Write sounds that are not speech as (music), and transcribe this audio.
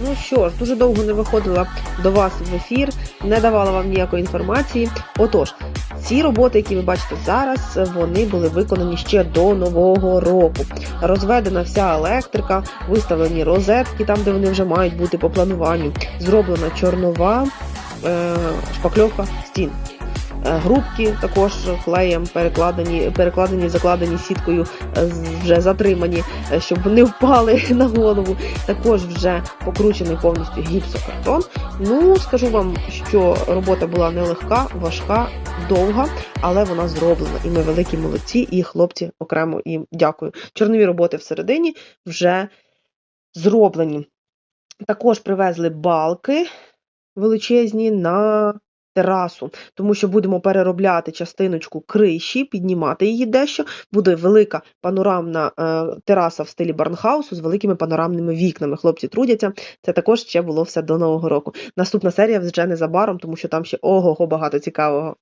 Ну що ж, дуже довго не виходила до вас в ефір, не давала вам ніякої інформації. Отож, ці роботи, які ви бачите зараз, вони були виконані ще до нового року. Розведена вся електрика, виставлені розетки там, де вони вже мають бути по плануванню. Зроблена чорнова е, шпакльовка стін. Е, Грубки також клеєм перекладені, перекладені, закладені сіткою, е, вже затримані, е, щоб вони впали (laughs) на голову. Також вже покручений повністю гіпсокартон. Ну, скажу вам, що робота була нелегка, важка, довга, але вона зроблена. І ми великі молодці, і хлопці окремо їм дякую. Чорнові роботи всередині вже зроблені. Також привезли балки величезні на терасу, тому що будемо переробляти частиночку криші, піднімати її дещо. Буде велика панорамна е, тераса в стилі Барнхаусу з великими панорамними вікнами. Хлопці трудяться. Це також ще було все до Нового року. Наступна серія вже незабаром, тому що там ще ого-го багато цікавого.